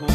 ทุ่ง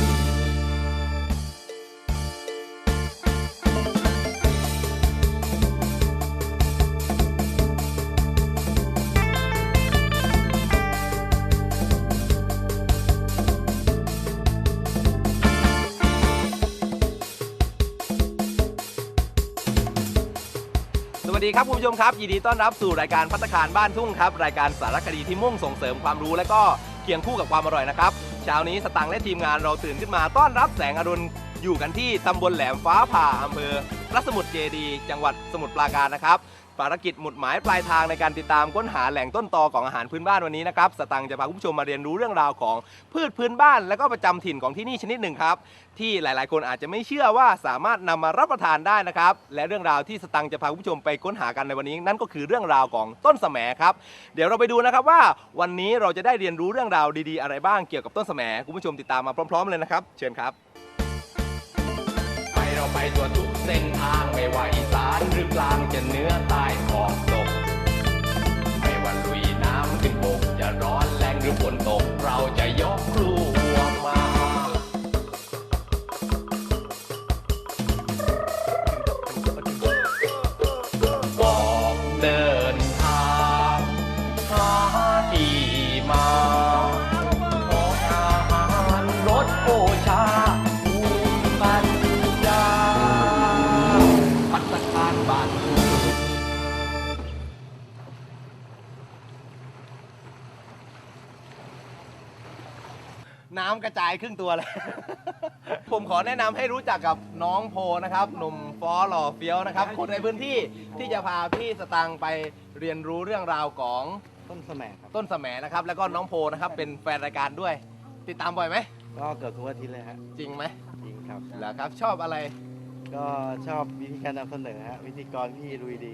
สวัสดีครับคุณผู้ชมครับ ยินดีต้อนรับสู่รายการพัตตาคารบ้านทุ่งครับ รายการสารคดีที่มุ่งส่งเสริมความรู้และก็เคียงคู่กับความอร่อยนะครับ เช้านี้สตังค์และทีมงานเราตื่นขึ้นมาต้อนรับแสงอรุณอยู่กันที่ตำบลแหลมฟ้าผ่าอำเภอพระสมุทรเจดี จังหวัดสมุทรปราการนะครับ ภารกิจหมุดหมายปลายทางในการติดตามค้นหาแหล่งต้นตอของอาหารพื้นบ้านวันนี้นะครับสตังค์จะพาคุณผู้ชมมาเรียนรู้เรื่องราวของพืชพื้นบ้าน และก็ประจำถิ่นของที่นี่ชนิดหนึ่งครับที่หลายๆ คนอาจจะไม่เชื่อว่าสามารถนำมารับประทานได้นะครับและเรื่องราวที่สตังค์จะพาคุณผู้ชมไปค้นหากันในวันนี้ นั่นก็คือเรื่องราวของต้นสะแหมครับเดี๋ยวเราไปดูนะครับว่าวันนี้เราจะได้เรียนรู้เรื่องราวดีๆ อะไรบ้างเกี่ยวกับต้นสะแหมคุณผู้ชมติดตามมาพร้อม ๆ เลยนะครับ เชิญครับ ไปเราไปตัวทุกเส้นทางไม่ว่าอีสานหรือกลางจะเหนื้อใต้ขอบตก ไม่ว่าลุยน้ำขึ้นบกจะร้อนแรงหรือฝนตกเราจะ น้ำกระจายครึ่งตัวเลย ผมขอแนะนำให้รู้จักกับน้องโพนะครับหนุ่มฟอหล่อเฟี้ยวนะครับ คนในพื้นที่ที่จะพาพี่สตังค์ไปเรียนรู้เรื่องราวของต้นสมัยครับต้นสะแหมนะครับ แล้วก็น้องโพนะครับเป็นแฟนรายการด้วย ติดตามบ่อยไหมก็เกือบทุกอาทิตย์เลยฮะจริงไหมจริงครับ เหรอครับ ชอบอะไร ก็ชอบวิธีการนำเสนอฮะวิธีกรพี่ลุยดี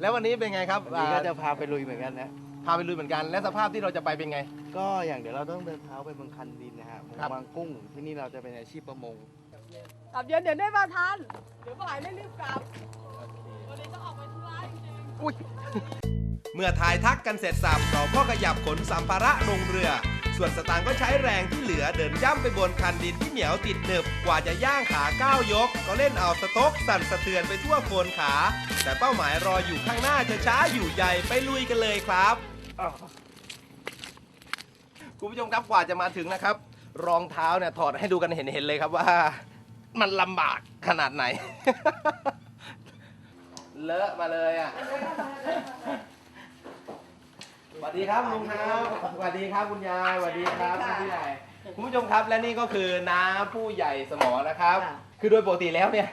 แล้ววันนี้เป็นไงครับ วันนี้ก็อ่าจะพาไปลุยเหมือนกันนะ พาไปลุยเหมือนกัน และสภาพที่เราจะไปเป็นไง ก็อย่างเดี๋ยวเราต้องเดินเท้าไปบนคันดินนะฮะครับ วางกุ้งที่นี่เราจะเป็นอาชีพประมง กลับเย็นเดี๋ยวได้มาทัน เดี๋ยวบ่ายไม่รีบกลับ วันนี้ต้องออกไปธุระจริงๆ เมื่อถ่ายทักกันเสร็จสับเราก็ขยับขนสัมภาระลงเรือ ส่วนสตางค์ก็ใช้แรงที่เหลือเดินย่ำไปบนคันดินที่เหนียวติดหนึบกว่าจะย่างขาก้าวยก ก็เล่นเอาสะตกสั่นสะเทือนไปทั่วโคนขา แต่เป้าหมายรออยู่ข้างหน้าจะช้าอยู่ใหญ่ไปลุยกันเลยครับคุณผู้ชมครับกว่าจะมาถึงนะครับ รองเท้าเนี่ยถอดให้ดูกันเห็นๆเลยครับว่า มันลำบากขนาดไหน เลอะมาเลยอะ สวัสดีครับลุงครับสวัสดีครับคุณยายสวัสดีครับคุณผู้ใหญ่คุณผู้ชมครับและนี่ก็คือน้าผู้ใหญ่สมอนะครับ ค่ะ คือโดยปกติแล้วเนี่ย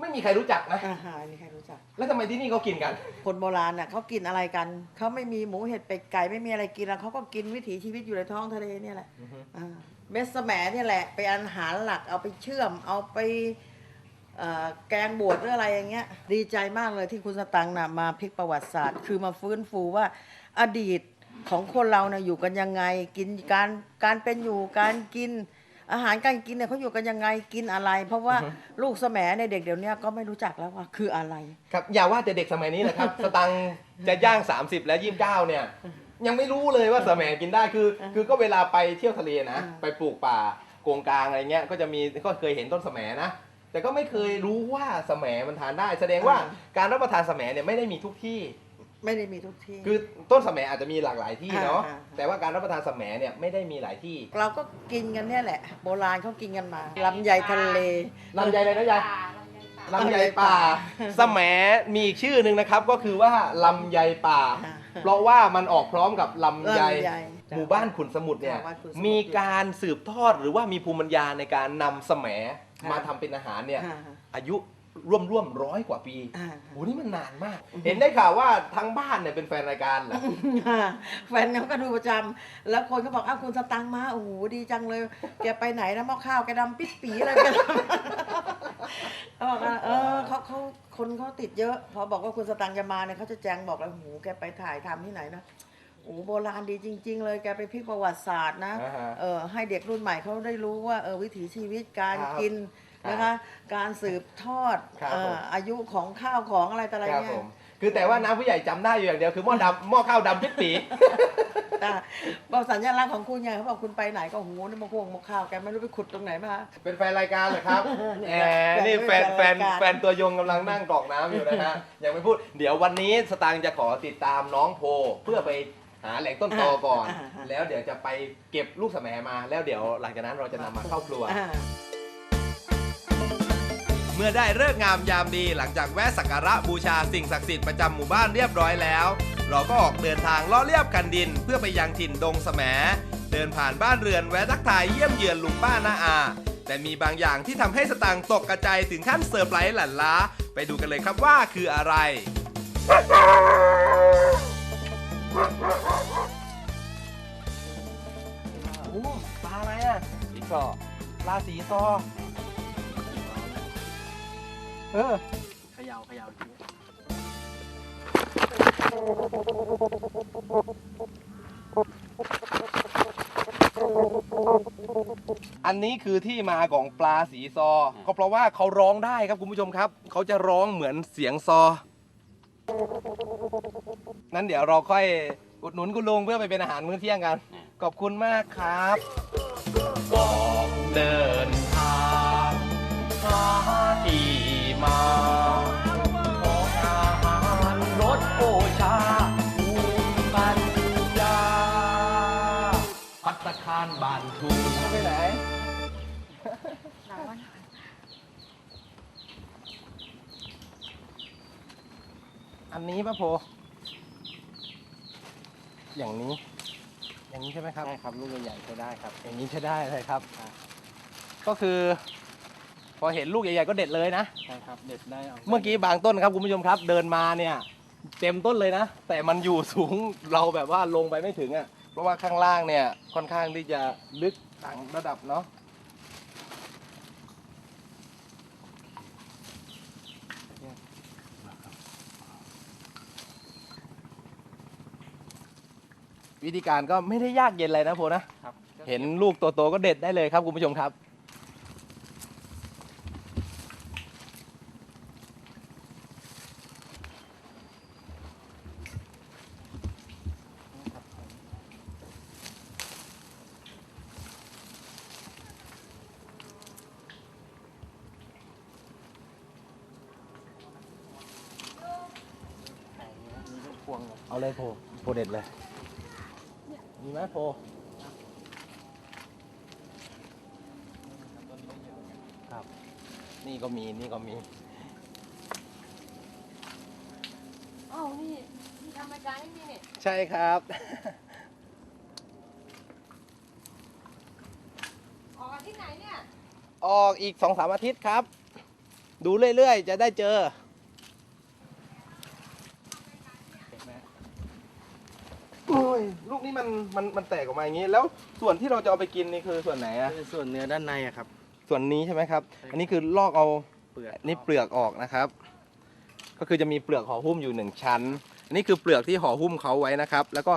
ไม่มีใครรู้จักนะอาหารนี่ใครรู้จัก แล้วทำไมที่นี่เขากินกัน คนโบราณน่ะเขากินอะไรกัน เขาไม่มีหมูเห็ดเป็ดไก่ไม่มีอะไรกินแล้วเขาก็กินวิถีชีวิตอยู่ในท้องทะเลเนี่ยแหละอ่าเม็ดสแหมเนี่ยแหละไปนอาหารหลักเอาไปเชื่อม เอาไปเอ่อแกงบวชหรืออะไรอย่างเงี้ย ดีใจมากเลยที่คุณสตังค์น่ะมาพลิกประวัติศาสตร์ คือมาฟื้นฟูว่า อดีตของคนเราเนี่ยอยู่กันยังไง กินการการเป็นอยู่การกินอาหารการกินเนี่ยเขาอยู่กันยังไงกินอะไร เพราะว่าลูกสแหมในยเด็กเดี๋ยวเนี้ยก็ไม่รู้จักแล้วว่าคืออะไร ครับอย่าว่าแต่เด็กสมัยนี้นะครับ สตังค์จะย่าง 30 และ29เนี่ย ยังไม่รู้เลยว่าสแหมกินได้คือ คือก็เวลาไปเที่ยวทะเลนะอ่าไปปลูกป่าโกงกลางอะไรเงี้ยก็จะมีก็เคยเห็นต้นสแหมนะแต่ก็ไม่เคยรู้ว่าสแหมมันทานได้ แสดงว่าการรับประทานสแหมเนี่ยไม่ได้มีทุกที่ ไม่ได้มีทุกที่ คือต้นสะแหมอาจจะมีหลากหลายที่เนาะอ่าอ่าแต่ว่าการรับประทานสะแหมเนี่ยไม่ได้มีหลายที่เราก็กินกันเนี่ยแหละ โบราณเขากินกันมาลำไยทะเล ลำไยอะไรนะยายลำไยป่าสะแหมมีอีกชื่อหนึ่งนะครับ ก็คือว่าลำไยป่า อ่าเพราะว่ามันออกพร้อมกับลำไยลำไยหมู่บ้านขุนสมุทรเนี่ยหมู่บ้านขุนสมุทรมีการสืบทอดหรือว่ามีภูมิปัญญาในการนำสะแหมค่ะมาทำเป็นอาหารเนี่ย อ่า อายุ ร่วมร่วมร้อยกว่าปีอ่า โหนี่มันนานมาก เห็นได้ข่าวว่าทั้งบ้านเนี่ยเป็นแฟนรายการเหรอ แฟนเขาก็ดูประจำแล้วคนก็บอกอ้าวคุณสตังค์มาโอ้โหดีจังเลย แกไปไหนนะหม้อข้าวแกดำปิดปีอะไรกันเขาบอกว่าเออเขาเขาคนเขาติดเยอะ พอบอกว่าคุณสตังค์จะมาเนี่ยเขาจะแจ้งบอกแล้วโอ้โหแกไปถ่ายทำที่ไหนนะโอ้โหโบราณดีจริง ๆ เลยแกไปพลิกประวัติศาสตร์นะอ่าฮะเออให้เด็กรุ่นใหม่เขาได้รู้ว่าเออวิถีชีวิตการครับ กินครับ นะคะการสืบทอดครับเอ่ผอมอายุของข้าวของอะไรต่ออะไรครับเนี่ผยมคือแต่ว่าน้ำผู้ใหญ่จำได้อยู่อย่างเดียวคือหม้อดำหม้อข้าวดำพิษปีอะบอกสัญลักษณ์ของคุณไงเขาบอกคุณไปไหนก็หูนี่มาห่วงมาข้าวแกไม่รู้ไปขุดตรงไหนมา เป็นแฟนรายการเหรอครับเนี่ยแหมนี่แฟนแฟนรายการแฟนตัวยงกำลังนั่งกรอกน้ำอยู่นะฮะ ยังไม่พูด เดี๋ยววันนี้สตางค์จะขอติดตามน้องโพ เพื่อไปหาแหล่งต้นตอก่อนแล้วเดี๋ยวจะไปเก็บลูกสะแหมมา แล้วเดี๋ยวหลังจากนั้นเราจะนำมาเข้าครัว อ่า เมื่อได้เลิกงามยามดีหลังจากแวะสักการะบูชาสิ่งศักดิ์สิทธิ์ประจำหมู่บ้านเรียบร้อยแล้ว เราก็ออกเดินทางล้อเลียบกันดินเพื่อไปยังถิ่นดงสแหมเดินผ่านบ้านเรือนแวะทักทายเยี่ยมเยือนลุงป้าน้าอา แต่มีบางอย่างที่ทำให้สตางค์ตกกระจายถึงขั้นเซอร์ไพรส์หลั่นล้า ไปดูกันเลยครับว่าคืออะไรโอ้ปลาอะไรอะสีซอปลาสีซอ เออเขย่าเขย่าทีอันนี้คือที่มาของปลาสีซอ ก็เพราะว่าเขาร้องได้ครับคุณผู้ชมครับ เขาจะร้องเหมือนเสียงซอ นั้นเดี๋ยวเราค่อยอุดหนุนคุณลุงเพื่อไปเป็นอาหารมื้อเที่ยงกัน ขอบคุณมากครับบอกเดินทางหาที่ มาของอาหารรสโอชาภูมิปัญญาพัตตาคารบานทูไปไหนอันนี้ป่ะโพ อย่างนี้ อย่างนี้ใช่ไหมครับ ใช่ครับลูกใหญ่ๆก็ได้ครับ อย่างนี้ใช้ได้เลยครับ ก็คือ พอเห็นลูกใหญ่ๆก็เด็ดเลยนะ ใช่ครับเด็ดได้าเมื่อกี้บางต้นครับคุณผู้ชมครับ เดินมาเนี่ยเต็มต้นเลยนะ แต่มันอยู่สูงเราแบบว่าลงไปไม่ถึงอะ่ะเพราะว่าข้างล่างเนี่ยค่อนข้างที่จะลึกต่างระดับเนาะวิธีการก็ไม่ได้ยากเย็นเลยนะโพนะครับ เห็นลูกโตๆก็เด็ดได้เลยครับคุณผู้ชมครับ ไหนมีลูกพว งเลยเอาเลยโพโพเด็ดเลย มีไหมโพครับ นี่ก็มี นี่ก็มี เอ้านี่นี่ทำรายการให้นี่เนี่ยใช่ครับ ออกที่ไหนเนี่ย ออกอีกสองสามอาทิตย์ครับ ดูเรื่อยๆ จะได้เจอ เห็นไหม โอ้ย ลูก นี้มันมันมันแตกออกมาอย่างนี้ แล้วส่วนที่เราจะเอาไปกินนี่คือส่วนไหนอะคือส่วนเนื้อด้านในอะครับ ส่วนนี้ใช่ไหมครับใช่ครับ อันนี้คือลอกเอาเปลือกนี่เปลือกออกนะครับ ก็คือจะมีเปลือกห่อหุ้มอยู่หนึ่งชั้น อันนี้คือเปลือกที่ห่อหุ้มเขาไว้นะครับ แล้วก็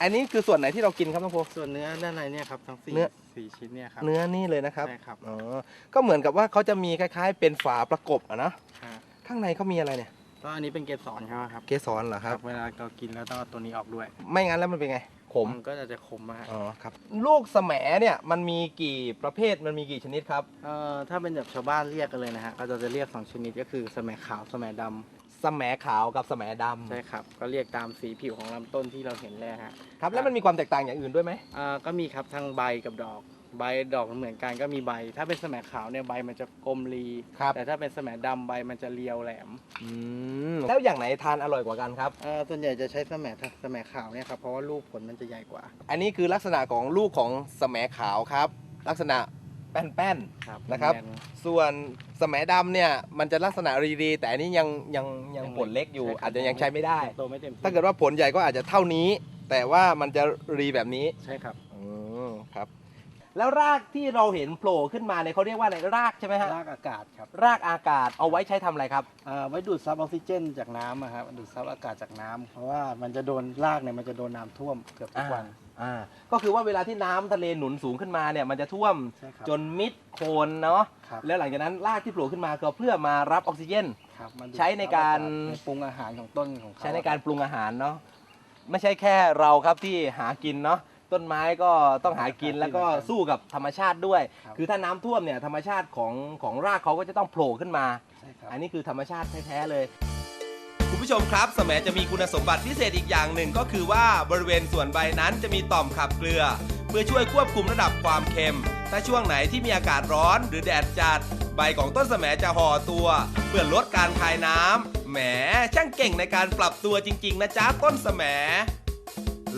อันนี้คือส่วนไหนที่เรากินครับน้องโพ ส่วนเนื้อด้านในเนี่ยครับทั้งสี่เนื้อ สี่ชิ้นเนี่ยครับเนื้อนี่เลยนะครับ ใช่ครับอ๋อ ก็เหมือนกับว่าเขาจะมีคล้าย ๆ เป็นฝาประกบอะนะ ฮะข้างในเขามีอะไรเนี่ยก็อันนี้เป็นเกสรเขาครับเกสรเหรอครับ เวลาเรากินแล้วต้องเอาตัวนี้ออกด้วย ไม่งั้นแล้วมันเป็นไง ขมนก็จะจะขมมากอ๋อครับ ลูกแสมเนี่ยมันมีกี่ประเภท มันมีกี่ชนิดครับ เอ่อถ้าเป็นแบบชาวบ้านเรียกกันเลยนะฮะก็จะจะเรียกสองชนิดก็คือสแมขาวสแมดำแสมขาวกับแสมดำใช่ครับ ก็เรียกตามสีผิวของลำต้นที่เราเห็นแรกฮะ ครับ แล้วมันมีความแตกต่างอย่างอื่นด้วยไหม อ่าก็มีครับทั้งใบกับดอก ใบดอกเหมือนกันก็มีใบ ถ้าเป็นสแมขาวเนี่ยใบมันจะกลมรี ครับ แต่ถ้าเป็นสแมดำใบมันจะเรียวแหลมอืมแล้วอย่างไหนทานอร่อยกว่ากันครับอ่าส่วนใหญ่จะใช้สแมสแมขาวเนี่ยครับเพราะว่าลูกผลมันจะใหญ่กว่า อันนี้คือลักษณะของลูกของแสมขาวครับ ลักษณะแป้น ครับนะครับแนๆส่วนแสมดำเนี่ยมันจะลักษณะรีๆแต่อันนี้ยังยังยังผลเล็กอยู่ใช่ครับอาจจะยังใช้ไม่ได้ โตไม่เต็มที่ถ้าเกิดว่าผลใหญ่ก็อาจจะเท่านี้ แต่ว่ามันจะรีแบบนี้ ใช่ครับอืมครับ แล้วรากที่เราเห็นโผล่ขึ้นมาเนี่ยเขาเรียกว่าอะไรรากใช่ไหมฮะรากอากาศครับรากอากาศเอาไว้ใช้ทำอะไรครับ อ่าไว้ดูดซับออกซิเจนจากน้ำอะครับดูดซับอากาศจากน้ำเพราะว่ามันจะโดนรากเนี่ยมันจะโดนน้ำท่วมเกือบทุกวัน อ่าก็คือว่าเวลาที่น้ำทะเลหนุนสูงขึ้นมาเนี่ยมันจะท่วมใช่ครับจนมิดโคนเนาะครับ แล้วหลังจากนั้นรากที่โผล่ขึ้นมาก็เพื่อมารับออกซิเจน ครับมันดูดใช้ในการ ซับอศในปรุงอาหารของต้นของเขาใช้ในการปรุงอาหารเนาะไม่ใช่แค่เราครับที่หากินเนาะ ต้นไม้ก็ต้องหากินแล้วก็สู้กับธรรมชาติด้วย ครับคือถ้าน้ำท่วมเนี่ยธรรมชาติของของรากเขาก็จะต้องโผล่ขึ้นมา ใช่ครับ อันนี้คือธรรมชาติแท้ๆเลย คุณผู้ชมครับสมจะมีคุณสมบัติพิเศษอีกอย่างหนึ่งก็คือว่าบริเวณส่วนใบนั้นจะมีต่อมขับเกลือ เพื่อช่วยควบคุมระดับความเค็ม ถ้าช่วงไหนที่มีอากาศร้อนหรือแดดจัด ใบของต้นสมจะห่อตัว เพื่อลดการคายน้ำแหมช่างเก่งในการปรับตัวจริง ๆ นะจ๊ะต้นสม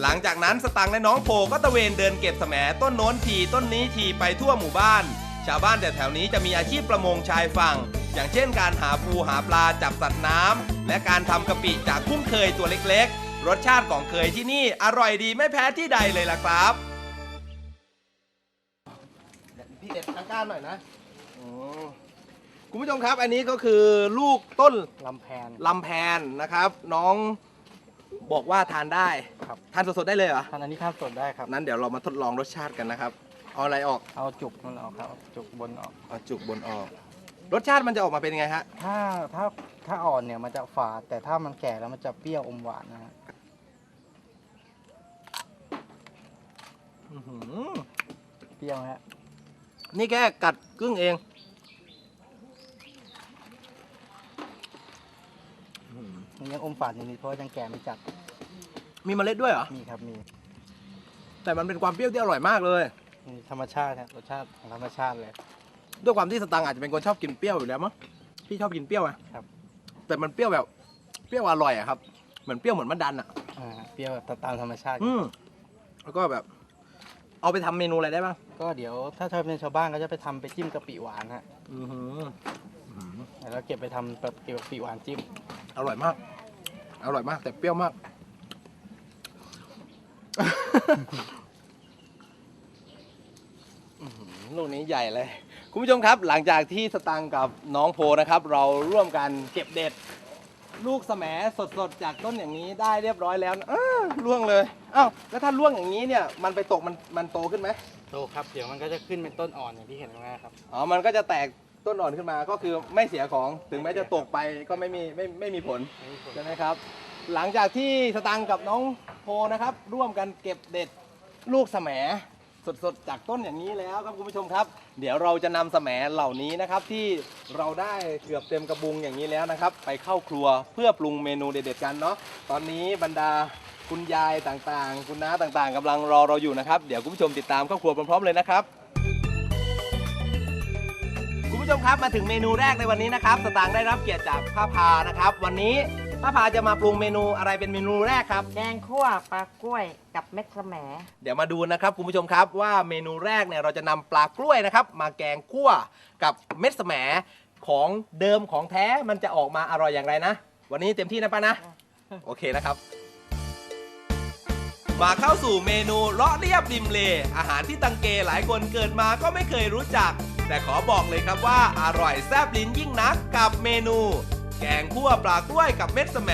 หลังจากนั้นสตังค์และน้องโพก็ตะเวนเดินเก็บแสมต้นโน้นทีต้นนี้ทีไปทั่วหมู่บ้าน ชาวบ้านแถวๆนี้จะมีอาชีพประมงชายฝั่ง อย่างเช่นการหาปูหาปลาจับสัตว์น้ำและการทำกะปิจากกุ้งเคยตัวเล็กๆ รสชาติของเคยที่นี่อร่อยดีไม่แพ้ที่ใดเลยล่ะครับพี่เด็ดทางก้านหน่อยนะคุณผู้ชมครับอันนี้ก็คือลูกต้นลำแพนลำแพนนะครับ น้อง บอกว่าทานได้ครับ ทานสดๆได้เลยเหรอทานอันนี้ข้ามสดได้ครับ นั้นเดี๋ยวเรามาทดลองรสชาติกันนะครับ เอาอะไรออกเอาจุกมันออกครับเอาจุกบนออก เอาจุกบนออก รสชาติมันจะออกมาเป็นยังไงฮะถ้าถ้าถ้าอ่อนเนี่ยมันจะฝาด แต่ถ้ามันแก่แล้วมันจะเปรี้ยวอมหวานนะฮะอื้อหือเปรี้ยวฮะนี่แค่กัดครึ่งเอง มันยังอมฝาดนิดๆเพราะว่ายังแก่ไม่จัดมีเมล็ดด้วยเหรอ มีครับมีแต่มันเป็นความเปรี้ยวที่อร่อยมากเลย มีธรรมชาติฮะรสชาติของธรรมชาติเลย ด้วยความที่สตังค์อาจจะเป็นคนชอบกินเปรี้ยวอยู่แล้วมั้งพี่ชอบกินเปรี้ยวไงครับ แต่มันเปรี้ยวแบบเปรี้ยวอร่อยอะครับ เหมือนเปรี้ยวเหมือนมะดันอะอ่าเปรี้ยวแบบตามธรรมชาติ อืมแล้วก็แบบ เอาไปทำเมนูอะไรได้บ้างก็เดี๋ยวถ้าชอบเป็นชาวบ้านก็จะไปทำไปจิ้มกะปิหวานฮะอือหือ แล้วเก็บไปทำแบบเกี่ยวกับกะปิหวานจิ้ม อร่อยมาก อร่อยมาก แต่เปรี้ยวมากอื้อหือลูกนี้ใหญ่เลย คุณผู้ชมครับ หลังจากที่สตังค์กับน้องโพนะครับ เราร่วมกันเก็บเด็ด ลูกแสมสดๆ จากต้นอย่างนี้ได้เรียบร้อยแล้วนะอ้าล่วงเลยอ้าวแล้วถ้าล่วงอย่างนี้เนี่ย มันไปตกมันมันโตขึ้นไหม โตครับ เดี๋ยวมันก็จะขึ้นเป็นต้นอ่อนอย่างที่เห็นข้างหน้าครับ อ๋อ มันก็จะแตก ต้นอ่อนขึ้นมาก็คือไม่เสียของถึงแม้จะตกไปก็ไม่มีไม่ไม่มีผลใช่ไหมครับ หลังจากที่สตังค์กับน้องโพนะครับ ร่วมกันเก็บเด็ดลูกแสมสดๆ จากต้นอย่างนี้แล้วครับคุณผู้ชมครับ เดี๋ยวเราจะนำแสมเหล่านี้นะครับ ที่เราได้เกือบเต็มกระบุงอย่างนี้แล้วนะครับ ไปเข้าครัวเพื่อปรุงเมนูเด็ดๆกันเนาะตอนนี้บรรดาคุณยายต่างๆ คุณน้าต่างๆกำลังรอเราอยู่นะครับ เดี๋ยวคุณผู้ชมติดตามเข้าครัวพร้อมๆเลยนะครับคุณ ผู้ชมครับมาถึงเมนูแรกในวันนี้นะครับสตางค์ได้รับเกียรติจากป้าพานะครับ วันนี้ป้าพาจะมาปรุงเมนูอะไรเป็นเมนูแรกครับ แกงคั่วปลากล้วยกับเม็ดสแหมเดี๋ยวมาดูนะครับคุณผู้ชมครับว่าเมนูแรกเนี่ยเราจะนำปลากล้วยนะครับ มาแกงคั่วกับเม็ดแสมของเดิมของแท้มันจะออกมาอร่อยอย่างไรนะ วันนี้เต็มที่นะป้านะ โอเคนะครับ มาเข้าสู่เมนูเลาะเรียบริมเล อาหารที่ตังเกหลายคนเกิดมาก็ไม่เคยรู้จัก แต่ขอบอกเลยครับว่าอร่อยแซ่บลิ้นยิ่งนักกับเมนู แกงคั่วปลากล้วยกับเม็ดแสม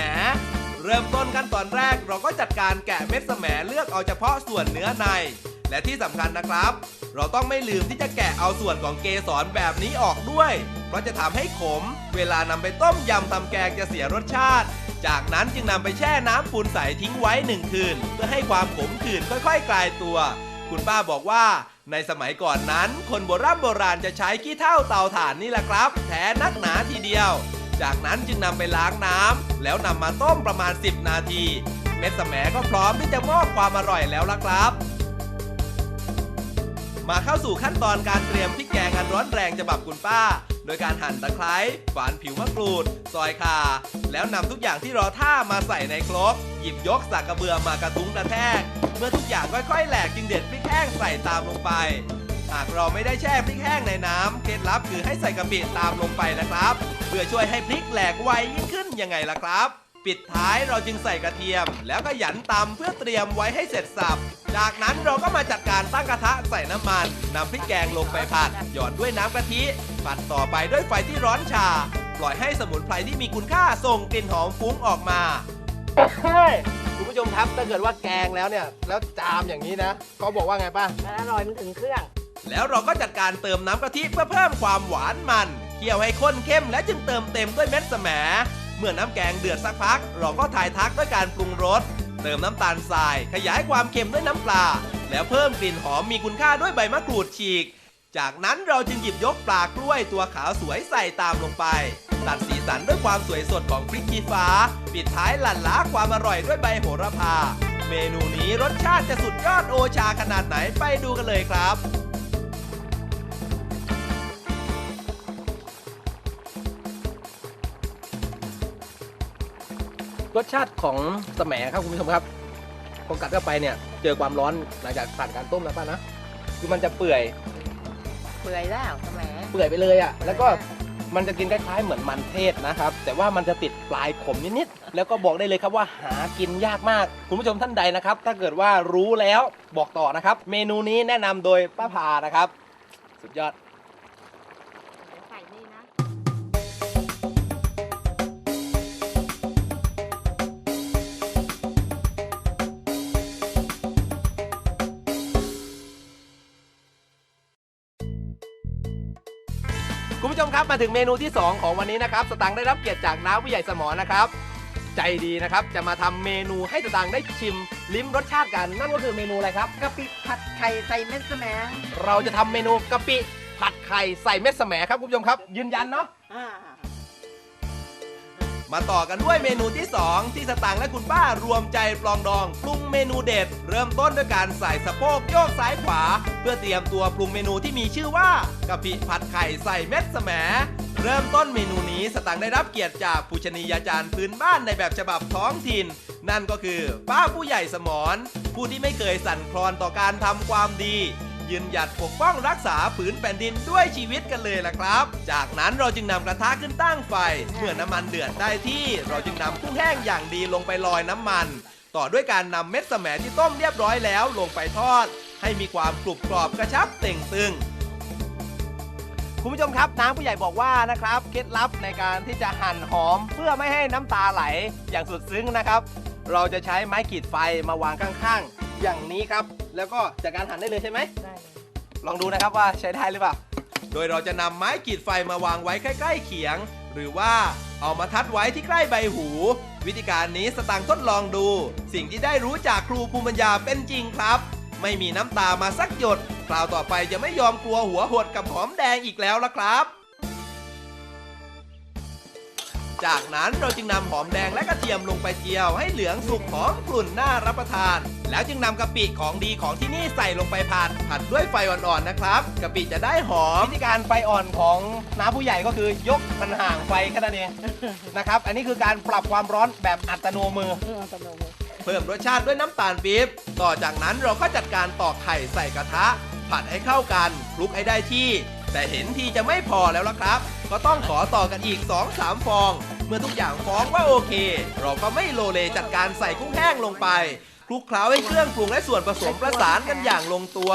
เริ่มต้นกันตอนแรกเราก็จัดการแกะเม็ดแสมเลือกเอาเฉพาะส่วนเนื้อใน และที่สำคัญนะครับ เราต้องไม่ลืมที่จะแกะเอาส่วนของเกสรแบบนี้ออกด้วย เพราะจะทำให้ขม เวลานำไปต้มยำทำแกงจะเสียรสชาติ จากนั้นจึงนำไปแช่น้ำปูนใสทิ้งไว้หนึ่งคืน เพื่อให้ความขมขื่นค่อย ๆ กลายตัว คุณป้าบอกว่า ในสมัยก่อนนั้น คนโบราณโบราณจะใช้ขี้เถ้าเตาถ่านนี่แหละครับ แท้นักหนาทีเดียว จากนั้นจึงนำไปล้างน้ำแล้วนำมาต้มประมาณ 10 นาที เม็ดสะแหมก็พร้อมที่จะมอบความอร่อยแล้วละครับ มาเข้าสู่ขั้นตอนการเตรียมพริกแกงอันร้อนแรงฉบับคุณป้า โดยการหั่นตะไคร้ฝานผิวมะกรูด ซอยข่า แล้วนำทุกอย่างที่รอท่ามาใส่ในครก หยิบยกสากกระเบือมากระทุ้งกระแทก เมื่อทุกอย่างค่อยๆแหลกจึงเด็ดพริกแห้งใส่ตามลงไป หากเราไม่ได้แช่พริกแห้งในน้ำเคล็ดลับคือให้ใส่กะปิตามลงไปนะครับ เพื่อช่วยให้พริกแหลกไวยิ่งขึ้นยังไงล่ะครับ ปิดท้ายเราจึงใส่กระเทียม แล้วก็หยันตำเพื่อเตรียมไว้ให้เสร็จสับ จากนั้นเราก็มาจัดการตั้งกระทะใส่น้ำมันนำพริกแกงลงไปผัด หยอดด้วยน้ำกะทิ ผัดต่อไปด้วยไฟที่ร้อนชา ปล่อยให้สมุนไพรที่มีคุณค่าส่งกลิ่นหอมฟุ้งออกมา คุณผู้ชมครับถ้าเกิดว่าแกงแล้วเนี่ย แล้วจามอย่างนี้นะเขาบอกว่าไงป้ามันอร่อยมันถึงเครื่อง แล้วเราก็จัดการเติมน้ำกะทิเพื่อเพิ่มความหวานมัน เคี่ยวให้ข้นเข้มและจึงเติมเต็มด้วยเม็ดแสมเมื่อน้ำแกงเดือดสักพัก เราก็ถ่ายทักด้วยการปรุงรส เติมน้ำตาลทราย ขยายความเค็มด้วยน้ำปลา แล้วเพิ่มกลิ่นหอมมีคุณค่าด้วยใบมะกรูดฉีก จากนั้นเราจึงหยิบยกปลากล้วยตัวขาวสวยใส่ตามลงไป ตัดสีสันด้วยความสวยสดของพริกชี้ฟ้า ปิดท้ายหลั่นล้าความอร่อยด้วยใบโหระพา เมนูนี้รสชาติจะสุดยอดโอชาขนาดไหนไปดูกันเลยครับ รสชาติของสแหมครับคุณผู้ชมครับพอกัดเข้าไปเนี่ยเจอความร้อนหลังจากผ่านการต้มแล้วป่ะนะคือมันจะเปื่อยเปื่อยแล้วสมัยเปื่อยไปเลยอะแล้วก็มันจะกินคล้ายๆเหมือนมันเทศนะครับ แต่ว่ามันจะติดปลายขมนิดๆแล้วก็บอกได้เลยครับว่าหากินยากมาก คุณผู้ชมท่านใดนะครับ ถ้าเกิดว่ารู้แล้วบอกต่อนะครับ เมนูนี้แนะนำโดยป้าพานะครับ สุดยอด คุณผู้ชมครับมาถึงเมนูที่ 2 ของวันนี้นะครับสตังค์ได้รับเกียรติจากน้าผู้ใหญ่สมอนะครับ ใจดีนะครับจะมาทำเมนูให้สตังค์ได้ชิมลิ้มรสชาติกัน นั่นก็คือเมนูอะไรครับกะปิผัดไข่ใส่เม็ดสมเราจะทำเมนูกะปิผัดไข่ใส่เม็ดสะแหมครับคุณผู้ชมครับ ยืนยันเนาะอ่า มาต่อกันด้วยเมนูที่ 2 ที่สตางค์และคุณป้ารวมใจปลองดองปรุงเมนูเด็ด เริ่มต้นด้วยการใส่สะโพกโยกซ้ายขวา เพื่อเตรียมตัวปรุงเมนูที่มีชื่อว่ากะปิผัดไข่ใส่เม็ดแหมเริ่มต้นเมนูนี้สตางได้รับเกียรติจากผู้ชนียาจารย์พื้นบ้านในแบบฉบับท้องถิ่น นั่นก็คือ ป้าผู้ใหญ่สมรผู้ที่ไม่เคยสั่นคลอนต่อการทำความดี ยืนหยัดปกป้องรักษาผืนแผ่นดินด้วยชีวิตกันเลยล่ะครับ จากนั้นเราจึงนำกระทะขึ้นตั้งไฟ เมื่อน้ำมันเดือดได้ที่เราจึงนำกุ้งแห้งอย่างดีลงไปลอยน้ำมัน ต่อด้วยการนำเม็ดสะแหมที่ต้มเรียบร้อยแล้วลงไปทอด ให้มีความกรุบกรอบกระชับเต่งตึงคุณผู้ชมครับน้ำผู้ใหญ่บอกว่านะครับเคล็ดลับในการที่จะหั่นหอมเพื่อไม่ให้น้ำตาไหลอย่างสุดซึ้งนะครับ เราจะใช้ไม้ขีดไฟมาวางข้างๆ อย่างนี้ครับ แล้วก็จากการหั่นได้เลยใช่ไหม ได้เลยลองดูนะครับว่าใช้ได้หรือเปล่า โดยเราจะนำไม้ขีดไฟมาวางไว้ใกล้ๆเขียง หรือว่าเอามาทัดไว้ที่ใกล้ใบหู วิธีการนี้สตังค์ทดลองดู สิ่งที่ได้รู้จากครูภูมิปัญญาเป็นจริงครับ ไม่มีน้ำตามาสักหยด คราวต่อไปจะไม่ยอมกลัวหัวหดกับหอมแดงอีกแล้วละครับ จากนั้นเราจึงนำหอมแดงและกระเทียมลงไปเจียวให้เหลืองสุกหอมกลุ่นน่ารับประทาน แล้วจึงนำกะปิของดีของที่นี่ใส่ลงไปผัดผัดด้วยไฟอ่อนๆนะครับกะปิจะได้หอมวิธีการไฟอ่อนของน้าผู้ใหญ่ก็คือยกมันห่างไฟแค่นั้นเองนะครับ อันนี้คือการปรับความร้อนแบบอัตโนมือเออตำรวจเพิ่มรสชาติด้วยน้ำตาลปี๊บ ต่อจากนั้นเราก็จัดการตอกไข่ใส่กระทะ ผัดให้เข้ากันคลุกให้ได้ที่ แต่เห็นทีจะไม่พอแล้วละครับ ก็ต้องขอต่อกันอีก 2-3 ฟอง เมื่อทุกอย่างฟ้องว่าโอเค เราก็ไม่โลเลจัดการใส่กุ้งแห้งลงไปคลุกเคล้าให้เครื่องปรุงและส่วนผสมประสานกันอย่างลงตัว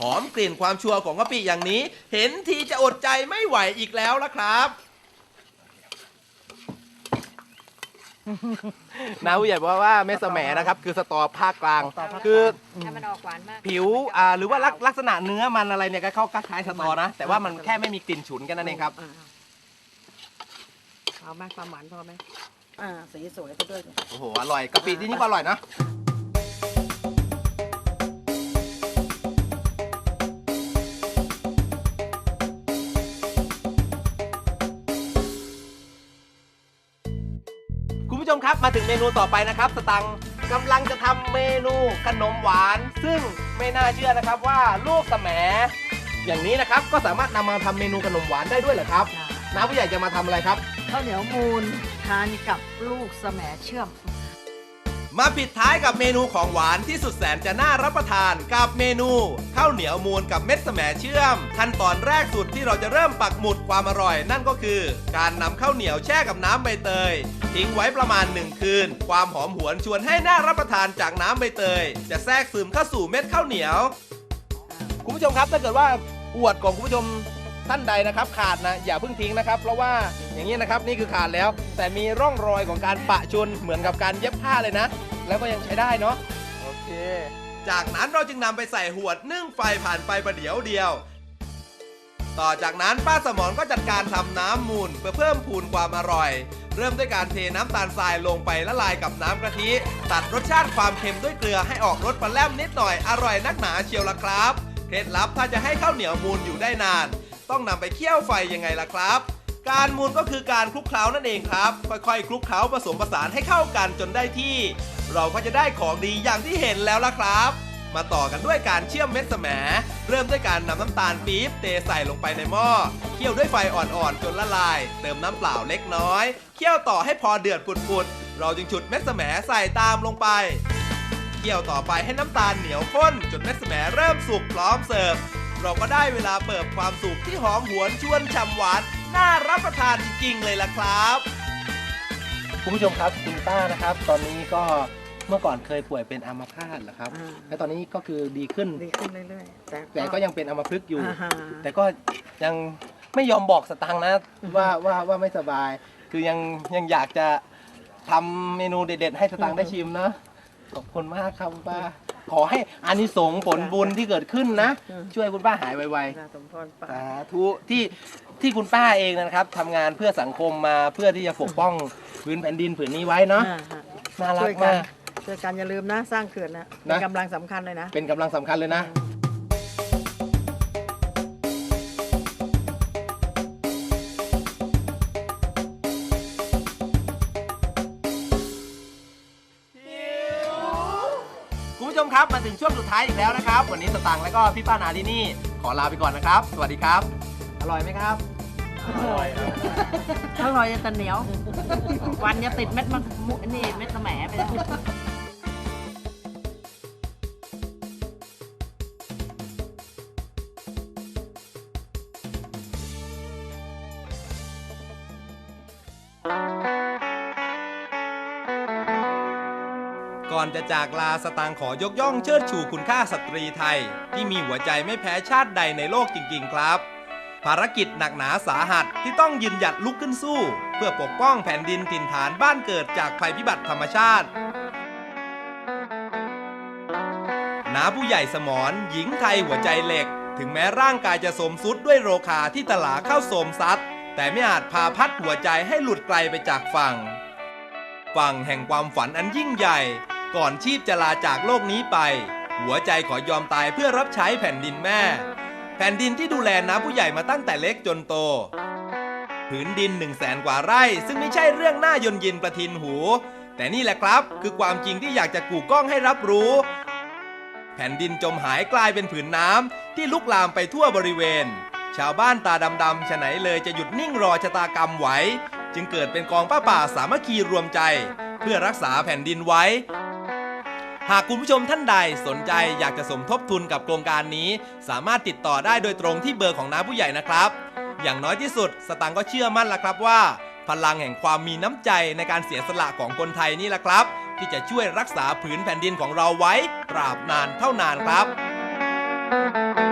หอมกลิ่นความชัวร์ของกะปิอย่างนี้ เห็นทีจะอดใจไม่ไหวอีกแล้วละครับน้าผู้ใหญ่บอกว่าเม็ดสะแหมนะครับ คือสตอภาคกลาง คือให้มันออกหวานมากผิวอ่าหรือว่าลักลักษณะเนื้อมันอะไรเนี่ยก็เข้าคล้ายๆสตอนะ แต่ว่ามันแค่ไม่มีกลิ่นฉุนกันนั่นเองครับอ่า เอาไหมความหวานพอไหมอ่าสีสวยซะด้วยเนี่ยโอ้โห อร่อยกะปิที่นี่ก็อร่อยนะ คุณผู้ชมครับมาถึงเมนูต่อไปนะครับ สตังค์กำลังจะทำเมนูขนมหวาน ซึ่งไม่น่าเชื่อนะครับว่าลูกสะแหมอย่างนี้นะครับ ก็สามารถนำมาทำเมนูขนมหวานได้ด้วยเหรอครับน้าผู้ใหญ่จะมาทำอะไรครับ ข้าวเหนียวมูนทานกับลูกสแหมเชื่อม มาปิดท้ายกับเมนูของหวานที่สุดแสนจะน่ารับประทานกับเมนูข้าวเหนียวมูนกับเม็ดสะแหมเชื่อม ขั้นตอนแรกสุดที่เราจะเริ่มปักหมุดความอร่อย นั่นก็คือ การนำข้าวเหนียวแช่กับน้ำใบเตย ทิ้งไว้ประมาณ1คืน ความหอมหวนชวนให้น่ารับประทานจากน้ำใบเตย จะแทรกซึมเข้าสู่เม็ดข้าวเหนียว คุณผู้ชมครับถ้าเกิดว่าอวดของคุณผู้ชม ท่านใดนะครับขาดนะอย่าเพิ่งทิ้งนะครับ เพราะว่าอย่างนี้นะครับนี่คือขาดแล้ว แต่มีร่องรอยของการปะชนเหมือนกับการเย็บผ้าเลยนะ แล้วก็ยังใช้ได้เนาะโอเค จากนั้นเราจึงนำไปใส่หวดนึ่งไฟผ่านไปประเดี๋ยวเดียว ต่อจากนั้นป้าสมรก็จัดการทำน้ำมูลเพื่อเพิ่มพูนความอร่อย เริ่มด้วยการเทน้ำตาลทรายลงไปละลายกับน้ำกะทิตัดรสชาติความเค็มด้วยเกลือให้ออกรสปลาแรมนิดหน่อยอร่อยนักหนาเชียวละครับ เคล็ดลับถ้าจะให้ข้าวเหนียวมูลอยู่ได้นาน ต้องนำไปเคี่ยวไฟยังไงล่ะครับ การมูลก็คือการคลุกเคล้านั่นเองครับ ค่อยๆ คลุกเคล้าผสมผสานให้เข้ากันจนได้ที่ เราก็จะได้ของดีอย่างที่เห็นแล้วล่ะครับ มาต่อกันด้วยการเชื่อมเม็ดแสมเริ่มด้วยการนำน้ำตาลปี๊บเทใส่ลงไปในหม้อเคี่ยวด้วยไฟอ่อนๆจนละลาย เติมน้ำเปล่าเล็กน้อยเคี่ยวต่อให้พอเดือดปุดๆเราจึงฉุดเม็ดแสมใส่ตามลงไปเคี่ยวต่อไปให้น้ำตาลเหนียวข้นจนเม็ดแสมเริ่มสุกพร้อมเสิร์ฟ เราก็ได้เวลาเปิบความสุขที่หอมหวนชวนฉ่ำหวาน น่ารับประทานจริงๆเลยล่ะครับ คุณผู้ชมครับคุณป้านะครับ ตอนนี้ก็เมื่อก่อนเคยป่วยเป็นอัมพาตเหรอครับ อ่า และตอนนี้ก็คือดีขึ้น ดีขึ้นเรื่อยๆ แต่ แต่ก็ยังเป็นอัมพฤกษ์อยู่าฮะแต่ก็ยังไม่ยอมบอกสตังค์นะว่าว่าว่าไม่สบาย คือยังยังอยากจะทำเมนูเด็ดๆ ให้สตังค์ได้ชิมนะขอบคุณมากครับคุณป้า ขอให้อานิสงส์ผลบุญที่เกิดขึ้นนะ ช่วยคุณป้าหายไวๆน่าสมพรปา สาธุที่ที่คุณป้าเองนะครับทำงานเพื่อสังคมมาเพื่อที่จะปกป้องพื้นแผ่นดินผืนนี้ไว้เนาะอ่าฮะน่ารัช่กวยกันมากช่วยกันอย่าลืมนะ สร้างเขื่อนนะเป็นนะกำลังสำคัญเลยนะ เป็นกำลังสำคัญเลยนะ มครับมาถึงช่วงสุดท้ายอีกแล้วนะครับ วันนี้สตังค์และก็พี่ป้านาที่นี่ขอลาไปก่อนนะครับ สวัสดีครับ อร่อยไหมครับอร่อยจะแต่เหนียว วันจะติดเม็ดมันมุนี่เม็ดสแหมไปแล้ว จะจากลาสตางขอยกย่องเชิดชูคุณค่าสตรีไทย ที่มีหัวใจไม่แพ้ชาติใดในโลกจริง ๆ ครับ ภารกิจหนักหนาสาหัสที่ต้องยืนหยัดลุกขึ้นสู้ เพื่อปกป้องแผ่นดินถิ่นฐานบ้านเกิดจากภัยพิบัติธรรมชาตินาผู้ใหญ่สมรหญิงไทยหัวใจเหล็ก ถึงแม้ร่างกายจะสมสุดด้วยโรคาที่ตลาเข้าโสมซัดแต่ไม่อาจพาพัดหัวใจให้หลุดไกลไปจากฝั่ง ฝั่งแห่งความฝันอันยิ่งใหญ่ ก่อนชีพจะลาจากโลกนี้ไป หัวใจขอยอมตายเพื่อรับใช้แผ่นดินแม่ แผ่นดินที่ดูแลน้าผู้ใหญ่มาตั้งแต่เล็กจนโต ผืนดินหนึ่งแสนกว่าไร่ ซึ่งไม่ใช่เรื่องน่ายนยินประทินหู แต่นี่แหละครับคือความจริงที่อยากจะกู่กล้องให้รับรู้ แผ่นดินจมหายกลายเป็นผืนน้ำที่ลุกลามไปทั่วบริเวณ ชาวบ้านตาดำๆฉะไหนเลยจะหยุดนิ่งรอชะตากรรมไว้ จึงเกิดเป็นกองป้าป่าสามัคคีรวมใจ เพื่อรักษาแผ่นดินไว้ หากคุณผู้ชมท่านใดสนใจอยากจะสมทบทุนกับโครงการนี้ สามารถติดต่อได้โดยตรงที่เบอร์ของน้าผู้ใหญ่นะครับ อย่างน้อยที่สุด สตังค์ก็เชื่อมั่นละครับว่า พลังแห่งความมีน้ำใจในการเสียสละของคนไทยนี่แหละครับ ที่จะช่วยรักษาผืนแผ่นดินของเราไว้ตราบนานเท่านานครับ